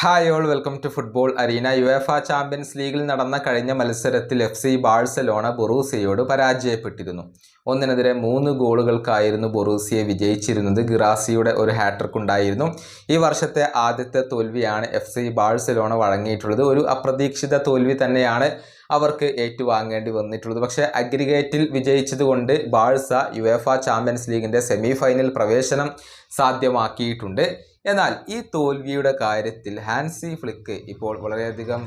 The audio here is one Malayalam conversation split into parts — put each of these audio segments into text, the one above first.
Hi all welcome to football arena UEFA champions ലീഗിൽ നടന്ന കഴിഞ്ഞ മത്സരത്തിൽ എഫ് സി ബാഴ്സലോണ ബൊറൂസിയയോട് പരാജയപ്പെട്ടിരുന്നു. ഒന്നിനെതിരെ മൂന്ന് ഗോളുകൾക്കായിരുന്നു ബൊറൂസിയെ വിജയിച്ചിരുന്നത്. ഗിറാസിയുടെ ഒരു ഹാട്രിക് ഉണ്ടായിരുന്നു. ഈ വർഷത്തെ ആദ്യത്തെ തോൽവിയാണ് എഫ് സി ബാഴ്സലോണ വഴങ്ങിയിട്ടുള്ളത്. ഒരു അപ്രതീക്ഷിത തോൽവി തന്നെയാണ് അവർക്ക് ഏറ്റുവാങ്ങേണ്ടി വന്നിട്ടുള്ളത്. പക്ഷേ അഗ്രിഗേറ്റിൽ വിജയിച്ചതുകൊണ്ട് ബാഴ്സ യുഎഫ ചാമ്പ്യൻസ് ലീഗിന്റെ സെമി ഫൈനൽ പ്രവേശനം സാധ്യമാക്കിയിട്ടുണ്ട്. എന്നാൽ ഈ തോൽവിയുടെ കാര്യത്തിൽ ഹാൻസി ഫ്ലിക്ക് ഇപ്പോൾ വളരെയധികം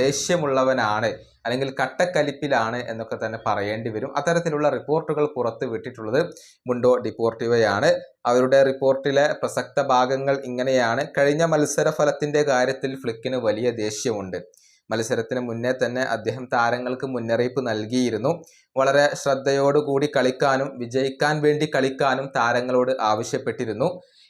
ദേഷ്യമുള്ളവനാണ് അല്ലെങ്കിൽ കട്ടക്കലിപ്പിലാണ് എന്നൊക്കെ തന്നെ പറയേണ്ടി വരും. അത്തരത്തിലുള്ള റിപ്പോർട്ടുകൾ പുറത്ത് വിട്ടിട്ടുള്ളത് മുണ്ടോ ഡിപ്പോർട്ടിവയാണ്. അവരുടെ റിപ്പോർട്ടിലെ പ്രസക്ത ഭാഗങ്ങൾ ഇങ്ങനെയാണ്. കഴിഞ്ഞ മത്സര ഫലത്തിന്റെ കാര്യത്തിൽ ഫ്ലിക്കിന് വലിയ ദേഷ്യമുണ്ട്. മത്സരത്തിന് മുന്നേ തന്നെ അദ്ദേഹം താരങ്ങൾക്ക് മുന്നറിയിപ്പ് നൽകിയിരുന്നു. വളരെ ശ്രദ്ധയോടുകൂടി കളിക്കാനും വിജയിക്കാൻ വേണ്ടി കളിക്കാനും താരങ്ങളോട് ആവശ്യപ്പെട്ടിരുന്നു.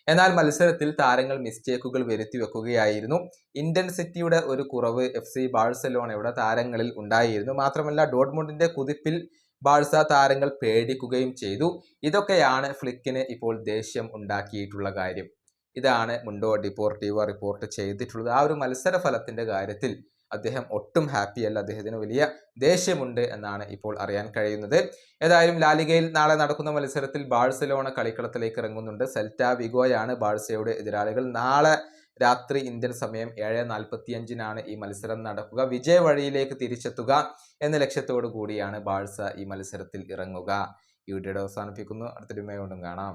എന്നാൽ മത്സരത്തിൽ താരങ്ങൾ മിസ്റ്റേക്കുകൾ വരുത്തി വെക്കുകയായിരുന്നു. ഇന്റൻസിറ്റിയുടെ ഒരു കുറവ് എഫ് സി ബാഴ്സലോണയുടെ താരങ്ങളിൽ ഉണ്ടായിരുന്നു. മാത്രമല്ല ഡോട്ട്മുണ്ടിന്റെ കുതിപ്പിൽ ബാഴ്സ താരങ്ങൾ പേടിക്കുകയും ചെയ്തു. ഇതൊക്കെയാണ് ഫ്ലിക്കിന് ഇപ്പോൾ ദേഷ്യം ഉണ്ടാക്കിയിട്ടുള്ള കാര്യം. ഇതാണ് മുണ്ടോ ഡിപ്പോർട്ടീവ റിപ്പോർട്ട് ചെയ്തിട്ടുള്ളത്. ആ ഒരു മത്സര ഫലത്തിന്റെ കാര്യത്തിൽ അദ്ദേഹം ഒട്ടും ഹാപ്പി അല്ല അദ്ദേഹത്തിന് വലിയ ദേഷ്യമുണ്ട് എന്നാണ് ഇപ്പോൾ അറിയാൻ കഴിയുന്നത്. ഏതായാലും ലാലിഗയിൽ നാളെ നടക്കുന്ന മത്സരത്തിൽ ബാഴ്സലോണ കളിക്കളത്തിലേക്ക് ഇറങ്ങുന്നുണ്ട്. സെൽറ്റ വിഗോയാണ് ബാഴ്സയുടെ എതിരാളികൾ. നാളെ രാത്രി ഇന്ത്യൻ സമയം ഏഴ് നാൽപ്പത്തിയഞ്ചിനാണ് ഈ മത്സരം നടക്കുക. വിജയ വഴിയിലേക്ക് തിരിച്ചെത്തുക എന്ന ലക്ഷ്യത്തോടു കൂടിയാണ് ബാഴ്സ ഈ മത്സരത്തിൽ ഇറങ്ങുക. ഈ വീഡിയോയുടെ അവസാനിപ്പിക്കുന്നു. അടുത്തൊരു കൊണ്ടും കാണാം.